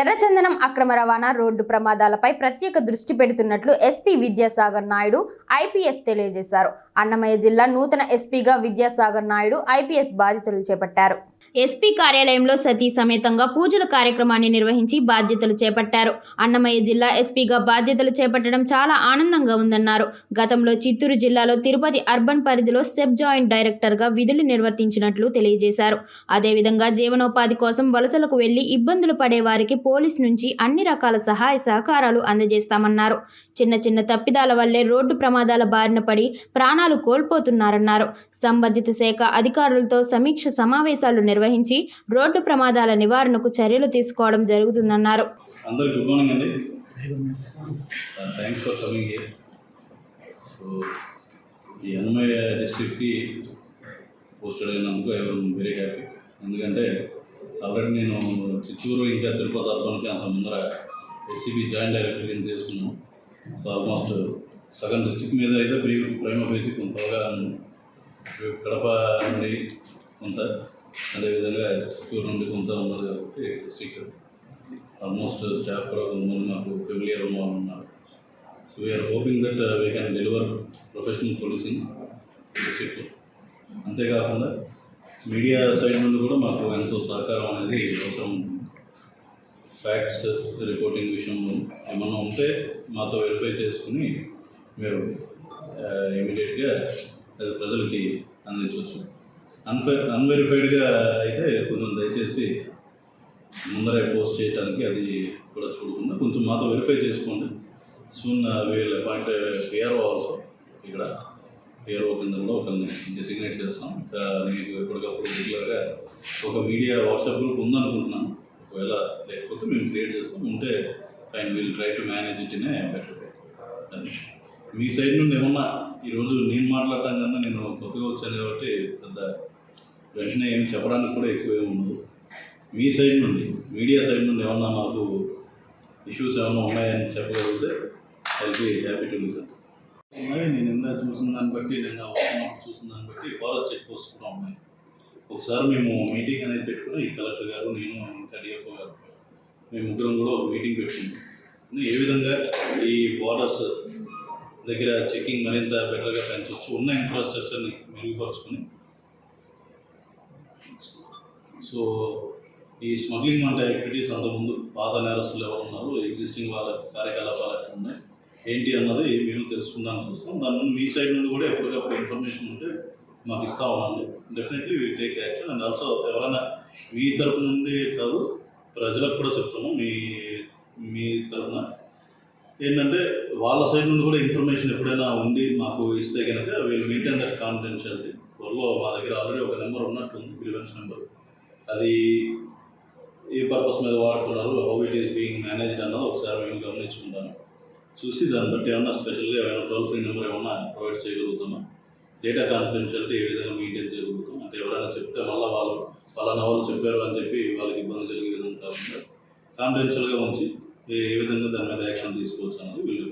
ఎర్రచందనం అక్రమ రవాణా రోడ్డు ప్రమాదాలపై ప్రత్యేక దృష్టి పెడుతున్నట్లు ఎస్పీ విద్యాసాగర్ నాయుడు ఐపీఎస్ తెలియజేశారు. అన్నమయ్య జిల్లా నూతన ఎస్పీగా విద్యాసాగర్ నాయుడు ఐపీఎస్ బాధితులు చేపట్టారు. ఎస్పీ కార్యాలయంలో సతీ సమేతంగా పూజల కార్యక్రమాన్ని నిర్వహించి బాధ్యతలు చేపట్టారు. అన్నమయ్య జిల్లా ఎస్పీగా బాధ్యతలు చేపట్టడం చాలా ఆనందంగా ఉందన్నారు. గతంలో చిత్తూరు జిల్లాలో తిరుపతి అర్బన్ పరిధిలో సెబ్ జాయింట్ డైరెక్టర్గా విధులు నిర్వర్తించినట్లు తెలియజేశారు. అదేవిధంగా జీవనోపాధి కోసం వలసలకు వెళ్ళి ఇబ్బందులు పడే వారికి పోలీస్ నుంచి అన్ని రకాల సహాయ సహకారాలు అందజేస్తామన్నారు. చిన్న చిన్న తప్పిదాల వల్లే రోడ్డు ప్రమాదాల బారిన పడి ప్రాణాలు కోల్పోతున్నారన్నారు. సంబంధిత శాఖ అధికారులతో సమీక్ష సమావేశాలు నిర్వహించి రోడ్డు ప్రమాదాల నివారణకు చర్యలు తీసుకోవడం జరుగుతుందన్నారు. ఈ డిస్ట్రిక్ట్కి పోస్టెడ్ అయినందుకు ఐఎమ్ వెరీ హ్యాపీ ఎందుకంటే ఆల్రెడీ నేను చిత్తూరు ఇంకా తిరుపతి అర్బన్కి అంత ముందర ఎస్సీబీ జాయింట్ డైరెక్టర్ కింద చేసుకున్నాను. సో ఆల్మోస్ట్ సగం డిస్ట్రిక్ట్ మీద అయితే బ్రీ ప్రైమ్ ఫేసి కొంత అవగాహన కడప నుండి కొంత అదేవిధంగా చిత్తూరు నుండి కొంత ఉన్నది కాబట్టి డిస్ట్రిక్ట్ ఆల్మోస్ట్ స్టాఫ్ కూడా కొంతమంది నాకు ఫెమిలియర్ వాళ్ళు ఉన్నారు. So we're hoping that we can deliver professional policing district అంతేకాకుండా మీడియా సైడ్ నుండి కూడా మాకు ఎంతో సహకారం అనేది అవసరం. ఉంటుంది ఫ్యాక్ట్స్ రిపోర్టింగ్ విషయంలో ఏమన్నా ఉంటే మాతో వెరిఫై చేసుకుని మీరు ఇమీడియట్గా అది ప్రజలకి అందించవచ్చు. అన్ఫై అన్వెరిఫైడ్గా అయితే కొంచెం దయచేసి ముందరే పోస్ట్ చేయడానికి అది కూడా చూడకుండా కొంచెం మాతో వెరిఫై చేసుకోండి. Soon we'll appoint PRO also ఇక్కడ. ఏదో కింద కూడా ఒకరిని డెసిగ్నేట్ చేస్తాం. ఇంకా మీకు ఎప్పటికప్పుడు రెగ్యులర్గా ఒక మీడియా వాట్సాప్ గ్రూప్ ఉందనుకుంటున్నాను. ఒకవేళ లేకపోతే మేము క్రియేట్ చేస్తాం. ఉంటే fine will try to manage it in better me side నుండి ఏమన్నా ఈరోజు నేను మాట్లాడటం కన్నా నేను కొత్తగా వచ్చాను కాబట్టి పెద్ద వెంటనే ఏమి చెప్పడానికి కూడా ఎక్కువ ఏమి ఉండదు. మీ సైడ్ నుండి మీడియా సైడ్ నుండి ఏమన్నా మాకు ఇష్యూస్ ఏమైనా ఉన్నాయని చెప్పగలిగితే I be happy to listen కింద చూసిన దాన్ని బట్టి నిన్న వస్తున్నప్పుడు చూసిన దాన్ని బట్టి ఫారెస్ట్ చెక్ పోస్ట్ కూడా ఉన్నాయి. ఒకసారి మేము మీటింగ్ అనేది పెట్టుకుని ఈ కలెక్టర్ గారు నేను ఇంకా డిఎఫ్ఓ గారు మేము ముగ్గురం కూడా ఒక మీటింగ్ పెట్టుకున్నాం ఏ విధంగా ఈ బార్డర్స్ దగ్గర చెకింగ్ మరింత బెటర్గా పెంచవచ్చు ఉన్న ఇన్ఫ్రాస్ట్రక్చర్ని మెరుగుపరుచుకొని సో ఈ స్మగ్లింగ్ వంటి యాక్టివిటీస్ అంతకుముందు పాత నేరస్తులు ఎవరు ఉన్నారు? ఎగ్జిస్టింగ్ వాళ్ళ కార్యకలాపాలు ఎక్కడ ఉన్నాయి ఏంటి అన్నది మేము తెలుసుకుందాం చూస్తాం. దాని నుండి మీ సైడ్ నుండి కూడా ఎప్పటికప్పుడు ఇన్ఫర్మేషన్ ఉంటే మాకు ఇస్తా ఉండండి. Definitely we take action and also ఎవరైనా మీ తరపు నుండి కాదు ప్రజలకు కూడా చెప్తాము. మీ మీ తరపున ఏంటంటే వాళ్ళ సైడ్ నుండి కూడా ఇన్ఫర్మేషన్ ఎప్పుడైనా ఉండి మాకు ఇస్తే కనుక వీళ్ళు మెయింటైన్ దట్ కాన్ఫిడెన్షియాలిటీ త్వరలో మా దగ్గర ఆల్రెడీ ఒక నెంబర్ ఉన్నట్టుంది గ్రీవెన్స్ నెంబర్ అది ఏ పర్పస్ మీద వాడుతున్నారు how it is being managed అన్నది ఒకసారి మేము గమనించుకుంటాను చూసి దాన్ని బట్టి ఏమన్నా స్పెషల్గా ఏమైనా టోల్ ఫ్రీ నెంబర్ ఏమన్నా ప్రొవైడ్ చేయగలుగుతామా? డేటా కాన్ఫిడెన్షియాలిటీ ఏ విధంగా మెయింటైన్ చేయగలుగుతాం? అంటే ఎవరైనా చెప్తే మళ్ళీ వాళ్ళు పలానా వాళ్ళు చెప్పారు అని చెప్పి వాళ్ళకి ఇబ్బంది కలిగే విధంగా కాకుండా కాన్ఫిడెన్షియల్గా ఉంచి ఏ ఏ విధంగా దాని మీద యాక్షన్ తీసుకోవచ్చు అన్నది వీళ్ళు